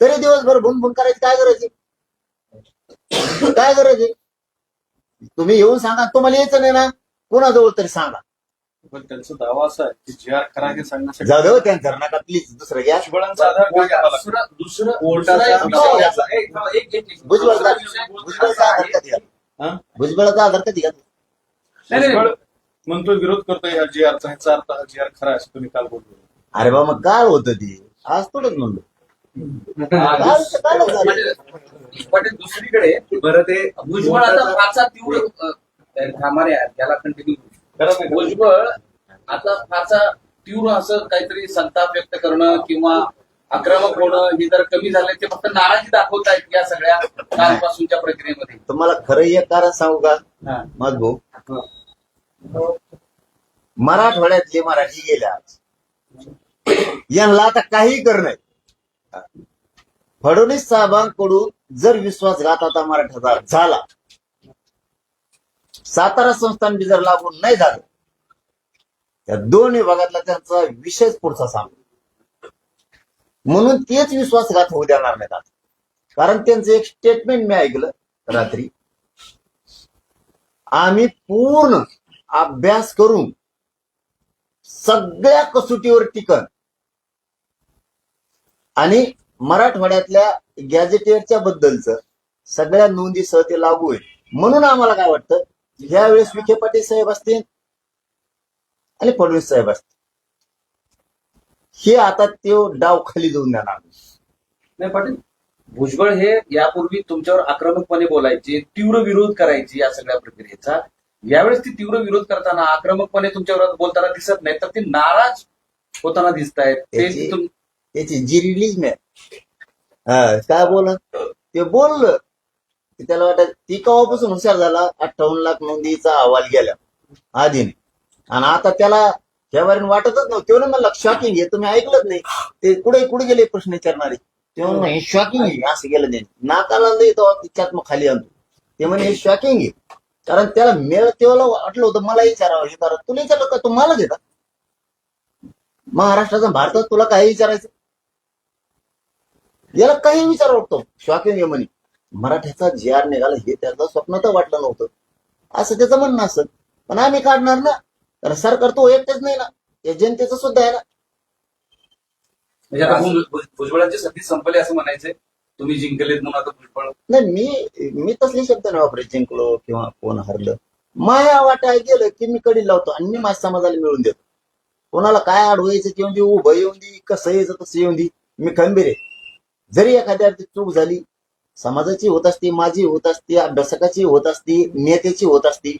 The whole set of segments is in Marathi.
तरी दिवसभर भुनभुन करायची काय गरज आहे? काय गरज आहे? तुम्ही येऊन सांगा तुम्हाला यायचं नाही ना? कोणाजवळ तरी सांगा. पण त्यांचा दावा असा आहे की जी आर खरा सांगण्यासाठी जाऊ दे त्यांचं नका प्लीज दुसरं घ्या. भुजबळांचा आधार काय घ्यावा लागतो? दुसरं दुसरं कोर्टाचा दुसरा एक विषय विषय घ्यायचा. एक- थांबा, एक- एक- एक- भुजबळचा दुसरा विषय भुजबळचा असा आधार आहे- कधी घ्या हा? भुजबळाचा आधार कधी घ्या नाही, नाही, भुजबळ म्हणतोय विरोध करतोय या जी आरचा ह्याचा अर्थ हा जी आर खरा आहे असं तुम्ही काल बोलतो अरे बाबा मग काय होतं ते? आज थोडंच म्हणलो. म्हणजे- पण दुसरीकडे बरं ते भुजबळ आता फारसा तीव्र अ, थांबा रे, त्याला कंटिन्यू? भुजबळ आता फारसा तीव्र असं काहीतरी संताप व्यक्त करणं किंवा आक्रमक होणं हे जर कमी झालं ते फक्त नाराजी दाखवतायत या सगळ्या कालपासूनच्या प्रक्रियेमध्ये. तुम्हाला खरं एक कारण सांगू का? हा. मग भाऊ. हा. मराठवाड्यातले मराठी गेले आज. यांना आता काही करणं फडणवीस साहेबांकडून जर विश्वासघात आता मराठ्याचा झाला. सातारा संस्थान बी जर लागून नाही झालं त्या दोन विभागातला त्यांचा विषयच पुढचा सामना. म्हणून तेच विश्वासघात होऊ देणार नाहीत आता. कारण त्यांचं एक स्टेटमेंट मी ऐकलं रात्री. आम्ही पूर्ण अभ्यास करून सगळ्या कसोटीवर टिकन आणि मराठवाड्यातल्या गॅजेटेअरच्या बद्दलच सगळ्या नोंदीसह ते लागू होईल. म्हणून आम्हाला काय वाटतं यावेळेस विखे पाटील साहेब असतील आणि फडणवीस साहेब असतील. हे आता ते डाव खाली जाऊन देणार. नाही पाटील भुजबळ हे यापूर्वी तुमच्यावर आक्रमकपणे बोलायचे तीव्र विरोध करायचे या सगळ्या प्रक्रियेचा. यावेळेस ती तीव्र विरोध करताना आक्रमकपणे तुमच्यावर बोलताना दिसत नाही तर ते नाराज होताना दिसत आहेत ते त्याची जी रिलीज हा काय बोला? ते बोललं की त्याला वाटत ती केव्हापासून हुशार झाला? अठ्ठावन्न लाख नोंदीचा अहवाल गेला. आधीने आणि आता त्याला त्यावरून वाटतच नव्हतं. तेव्हा मला शॉकिंग आहे. तुम्ही ऐकलंच नाही. ते कुठे कुठे गेले प्रश्न विचारणारे? तेव्हा हे शॉकिंग आहे. असं गेलं नाही नाकाला नाही तिच्यात मग खाली आणतो. ते म्हणे हे शॉकिंग आहे. कारण त्याला मेळ तेव्हा वाटलं होतं. मला विचारावं. हे करा. तुला विचारलं का? तुम्हाला घेता महाराष्ट्राचा भारतात तुला काही विचारायचं? याला काही विचार वाटतो. शॉकिंग म्हणे मराठ्याचा जी आर निघाला हे त्याचं स्वप्न तर वाटलं नव्हतं. असं त्याचं म्हणणं असं. पण आम्ही काढणार ना? कारण सरकार तो एकटेच नाही ना? या जनतेचं सुद्धा आहे ना? म्हणजे आता भुज- भुज- भुजबळांची संपली असं म्हणायचंय तुम्ही जिंकलेत म्हणून आता भुजबळ. नाही मी मी तसले शब्द नाही वापरे जिंकलो किंवा कोण हरलं. माया वाटा गेलं की मी कडी लावतो आणि मी माझ्या समाजाला मिळून देतो. कोणाला काय अडवायचं येऊन दे उभं येऊन दे कसं यायचं तसं येऊन दे मी खंबीर आहे. जरी एखाद्या चूक झाली समाजाची होत असती माझी होत असती अभ्यासकाची होत असती नेत्याची होत असती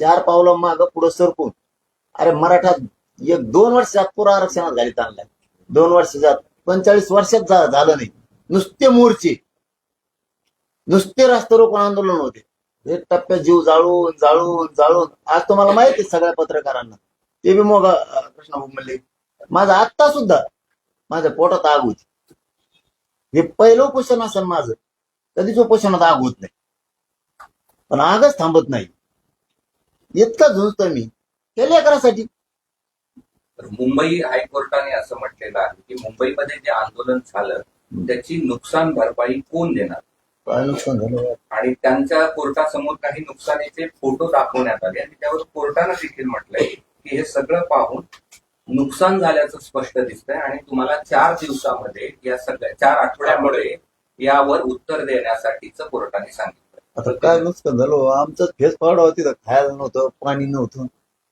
चार पावलं माग पुढं सरकून. अरे मराठा एक दोन वर्षात पुरा आरक्षणात झाली आणलाय दोन वर्षात पंचेचाळीस वर्षात झालं नाही. नुसते मोर्चे. नुसते रास्ता रोकोन आंदोलन होते. एक टप्प्यात जीव जाळून जाळून जाळून. आज तुम्हाला माहिती आहे सगळ्या पत्रकारांना. ते बी मोगा कृष्णा म्हणले. माझं आत्ता सुद्धा माझ्या पोटात आग होती. हे पहिलं उपोषण असेल माझं कधीच उपोषणात आग होत नाही. पण आगच थांबत नाही. इतका झुंजतो मी. केल्या करासाठी तर मुंबई हायकोर्टाने असं म्हटलेलं आहे की मुंबईमध्ये जे आंदोलन झालं त्याची नुकसान भरपाई कोण देणार? काय नुकसान झालं? आणि त्यांच्या कोर्टासमोर काही नुकसानीचे फोटो दाखवण्यात आले आणि त्यावर कोर्टानं देखील म्हटलंय की हे सगळं पाहून नुकसान झाल्याचं स्पष्ट दिसतंय आणि तुम्हाला चार दिवसामध्ये या सगळ्या चार आठवड्यामध्ये यावर उत्तर देण्यासाठीच कोर्टाने सांगितलं. आता काय नुकसान झालं? हो, आमचं फेस पावडा होती खायला नव्हतं पाणी नव्हतं.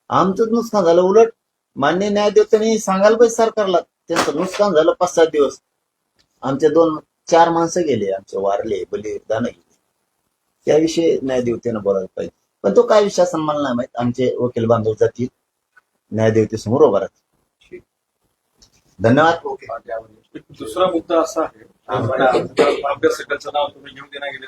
आमचंच नुकसान झालं उलट मान्य न्यायाधीशांनी सांगायला पाहिजे सरकारला त्यांचं नुकसान झालं पाच सात दिवस. आमचे दोन चार माणसं गेले आमचे वारले बलिदान गेले. त्याविषयी न्यायदेवतेनं बोलायला पाहिजे. पण तो काय विषय सन्मान नाही माहीत. आमचे वकील बांधव जातील न्यायदेवतेसमोर उभा राहतील. धन्यवाद. दुसरा मुद्दा असा आहे अभ्यासकांचं नाव तुम्ही घेऊन देण्या गेले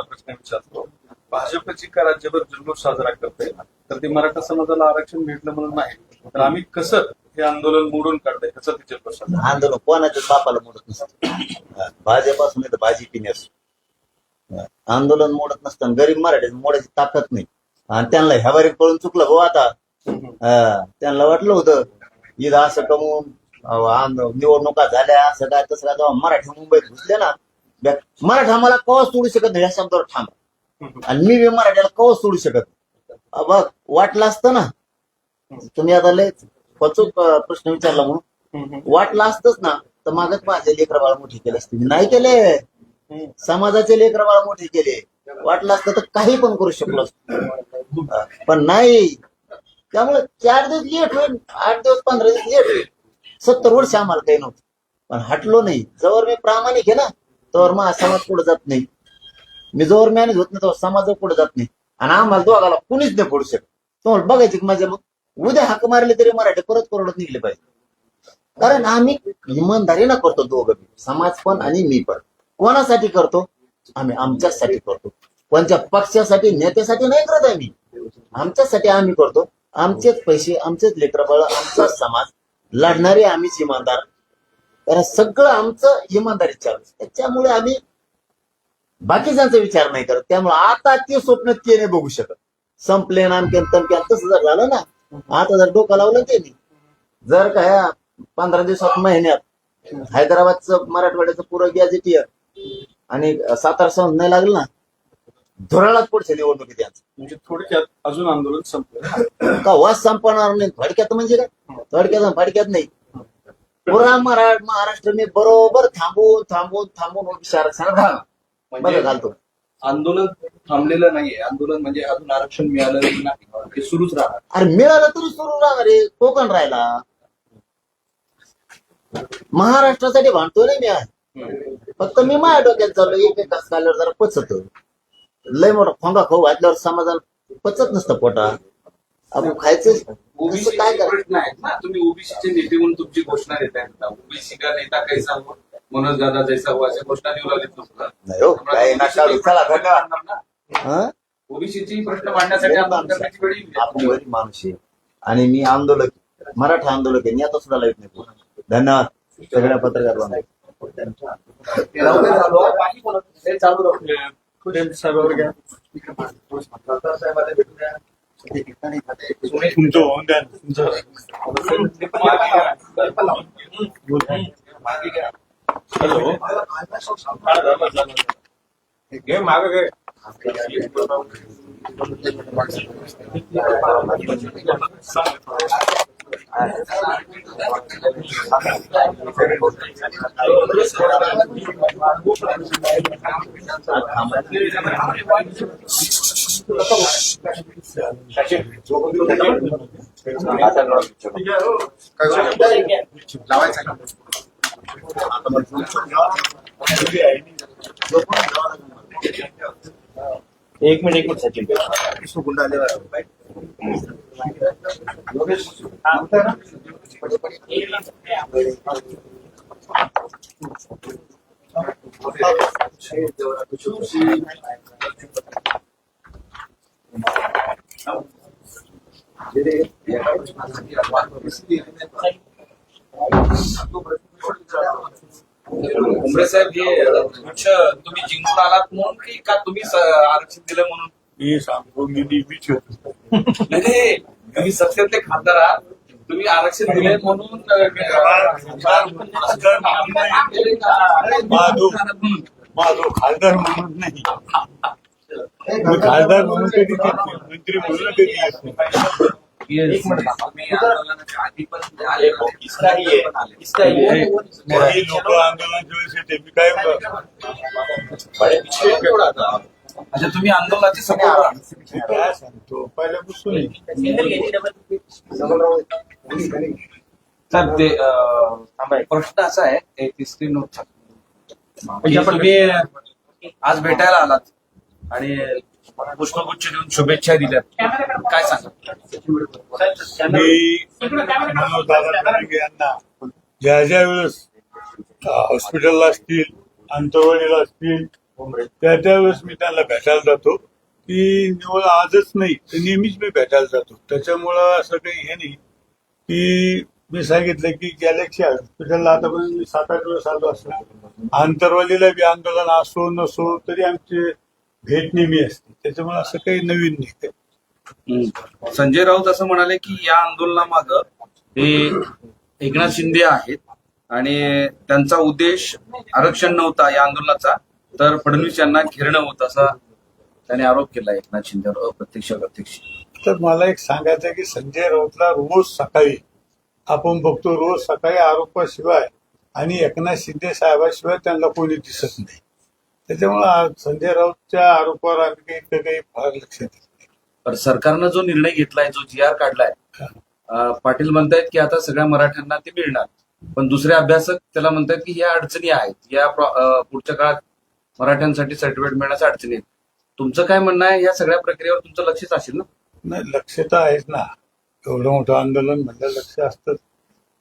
प्रश्न विचारतो. भाजपची का राज्यभर जुलूस साजरा करते? तर ते मराठा समाजाला आरक्षण भेटलं म्हणून नाही. तर आम्ही कसं हे आंदोलन मोडून काढतंय ह्याचा तिचे प्रश्न आंदोलन कोणाच्या बापाला मोडत नसतं. भाजप असू नाही तर भाजी पिणे असो आंदोलन मोडत नसतं गरीब मराठी मोडायची ताकद नाही. आणि त्यांना ह्या बारीक पळून चुकलं हो आता. त्यांना वाटलं होतं ईद असं कमवून निवडणुका झाल्या असं काय तसं जेव्हा मराठी मुंबईत घुसले ना मराठा मला कवच सोडू शकत नाही या शब्दावर ठाम आणि मी मराठ्याला कवच सोडू शकत बघ वाटलं असतं ना तुम्ही आता लय अचूक प्रश्न विचारला म्हणून. वाटलं असतंच ना तर मागच माझे लेकर बाळ मोठे केले असते. मी नाही केले. समाजाचे लेकर बाळ मोठे केले. वाटलं असतं तर काही पण करू शकलो असतो. पण नाही. त्यामुळे चार दिवस लेट होईल आठ दिवस पंधरा दिवस लेट होईल. सत्तर वर्ष आम्हाला काही नव्हतं. पण हटलो नाही. जवळ मी प्रामाणिक आहे ना तोवर मग समाज पुढे जात नाही. मी जोवर मॅनेज होत नाही तेव्हा समाज पुढे जात नाही. आणि आम्हाला दोघाला कुणीच नाही पडू शकत. तुम्हाला बघायची की माझ्या मग उद्या हाक मारले तरी मराठी परत कोरडत निघले पाहिजे. कारण आम्ही इमानदारीनं करतो दोघं समाज पण आणि मी पण. कोणासाठी करतो? आम्ही आमच्यासाठी करतो. कोणत्या पक्षासाठी नेत्यासाठी नाही करत आम्ही. आमच्यासाठी आम्ही करतो. आमचेच पैसे आमचेच लेकरबाळ आमचाच समाज लढणारे आम्हीच इमानदार. कारण सगळं आमचं इमानदारी चालू त्याच्यामुळे आम्ही बाकीच्यांचा विचार नाही करत. त्यामुळे आता ते स्वप्न ते नाही बघू शकत. संपले नामकेन तमकेन तसं जर झालं ना आता जर डोकं लावलं ते नाही. जर का ह्या पंधरा दिवसात महिन्यात हैदराबादचं मराठवाड्याचं पुरं गॅजेटियर आणि सातारा सहन नाही लागलं ना धुराळाच पुढच्या निवडणुकीत यांचं म्हणजे थोडक्यात अजून आंदोलन संपलं. का वास संपणार नाही. थोडक्यात म्हणजे काय? थोडक्यात थोडक्यात नाही. पुरा मरा महाराष्ट्र मी बरोबर थांबून थांबून थांबून बघा म्हणजे घालतो. आंदोलन थांबलेलं नाहीये. आंदोलन म्हणजे अजून आरक्षण मिळालेलं नाही. ते सुरूच राहणार. अरे मिळालं तरी सुरू राहणार आहे. कोकण राहिला. महाराष्ट्रासाठी भांडतोय नाही मी आहे फक्त मी माझ्या डोक्यात चाललो एक एक तास खाल्ल्यावर जरा पचत. लय मोठा खोंगा खाऊ घातल्यावर समाजाला पचत नसतं पोटा आपण खायचं ओबीसी काय करायचं आहेत ना तुम्ही ओबीसीचे नेते म्हणून तुमची घोषणा देताय ओबीसी का नेता कैसा हो मनोज दादा जैसा हो अशा घोषणा देऊ नाही हो काय धन्यवाद हं? ओबीसीची प्रश्न मांडण्यासाठी. आपण गरीब माणूस आहे आणि मी आंदोलक मराठा आंदोलक आहे मी आता सुद्धा लाईत नाही धन्यवाद सगळ्या पत्रकार बांधव चालू. हे राहू साहेबावर घ्या तुमचं होऊन द्या हा. घे मागं घे. एक मिनिट एक मिनिट सचिन उमरे साहेब हे तुमच तुम्ही जिंकून आलात म्हणून की का तुम्ही स- आरक्षण दिलं म्हणून मी सांगतो मी नेहमीच होतो नाही नाही. तुम्ही सत्तेतले खासदार आहात तुम्ही आरक्षण दिले म्हणून माझो खासदार म्हणून नाही. मी खासदार म्हणून कधी मंत्री म्हणून कधी लोक मी काय अच्छा तुम्ही आंदोलनाचे सपोर्ट पहिल्यापासून साहेब ते अं, प्रश्न असा आहे एक स्क्रीन नोट तुम्ही आज भेटायला आलात आणि पुष्पगुच्छ देऊन शुभेच्छा दिल्यात. काय सांगा मी यांना ज्या ज्या वेळेस हॉस्पिटलला असतील अंतरवाडीला असतील त्या त्यावेळेस मी त्यांना भेटायला जातो की निवड आजच नाही तर नेहमीच मी भेटायला जातो. त्याच्यामुळं असं काही हे नाही की मी सांगितलं की गॅलेक्सी हॉस्पिटलला आतापर्यंत मी सात आठ वेळेस आलो असतो. आंतरवालीला बी आंदोलन असो नसो तरी आमची भेट नेहमी असते. त्याच्यामुळे असं काही नवीन नाही काही. संजय राऊत असं म्हणाले की या आंदोलनामाग हे एकनाथ शिंदे आहेत आणि त्यांचा उद्देश आरक्षण नव्हता या आंदोलनाचा. तर फडणवीस यांना घेरणं होतं असा त्याने आरोप केला एकनाथ शिंदेवर अप्रत्यक्ष प्रत्यक्ष तर मला एक सांगायचं आहे की संजय राऊतला रोज सकाळी आपण बघतो रोज सकाळी आरोपाशिवाय आणि एकनाथ शिंदे साहेबाशिवाय त्यांना कोणी दिसत नाही. त्याच्यामुळे संजय राऊतच्या आरोपावर आम्ही काही काही फार लक्ष देत नाही. सरकारनं जो निर्णय घेतलाय जो जी आर काढलाय पाटील म्हणतायत की आता सगळ्या मराठ्यांना ते मिळणार. पण दुसरे अभ्यासक त्याला म्हणतायत की ह्या अडचणी आहेत. या पुढच्या काळात मराठ्यांसाठी सर्टिफिकेट मिळण्याच्या अडचणी आहेत तुमचं काय म्हणणं आहे? या सगळ्या प्रक्रियेवर तुमचं लक्षच असेल ना? नाही लक्ष तर आहेच ना. एवढं मोठं आंदोलन म्हणलं लक्ष असतं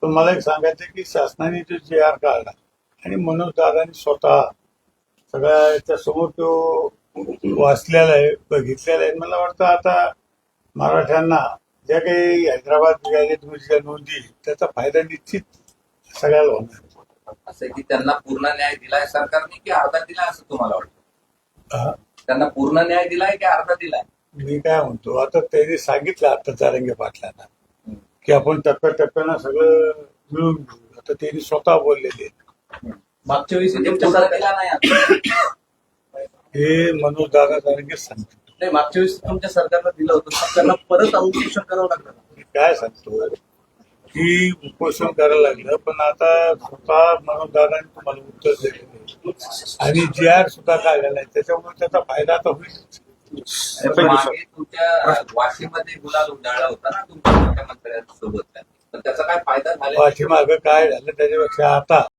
पण मला एक सांगायचं की शासनाने जो जे आर काढला आणि मनोज दादानी स्वतः सगळ्याच्या समोर तो वाचलेला आहे बघितलेला आहे. मला वाटतं आता मराठ्यांना ज्या काही हैदराबाद ज्या नोंदी त्याचा फायदा निश्चित सगळ्याला होणार. असं की त्यांना पूर्ण न्याय दिलाय सरकारने की अर्धा दिलाय असं तुम्हाला वाटतं. त्यांना पूर्ण न्याय दिलाय की अर्धा दिलाय मी काय म्हणतो आता त्यांनी सांगितलं आता चारंगे पाटलांना की आपण टप्प्याटप्प्यानं सगळं मिळून घेऊ आता त्यांनी स्वतः बोललेले. मागच्या वेळेस. हे मनोज दादा चारंगे सांगतात नाही मागच्या वेळेस तुमच्या सरकारनं दिलं होतं त्यांना परत उपोषण करावं लागलं काय सांगतो की उपोषण करायला लागलं पण आता स्वतः मनोज दादाने तुम्हाला उत्तर दिलेलं आहे. आणि जी आर सुद्धा काढलेला आहे त्याच्यामुळे त्याचा फायदा आता होईल. मागे तुमच्या वाशीमध्ये गुलाल उधळला होता ना तुमच्या मुख्यमंत्र्यांसोबत. तर त्याचा काय फायदा झाला? पाठीमागं काय झालं त्याच्यापेक्षा आता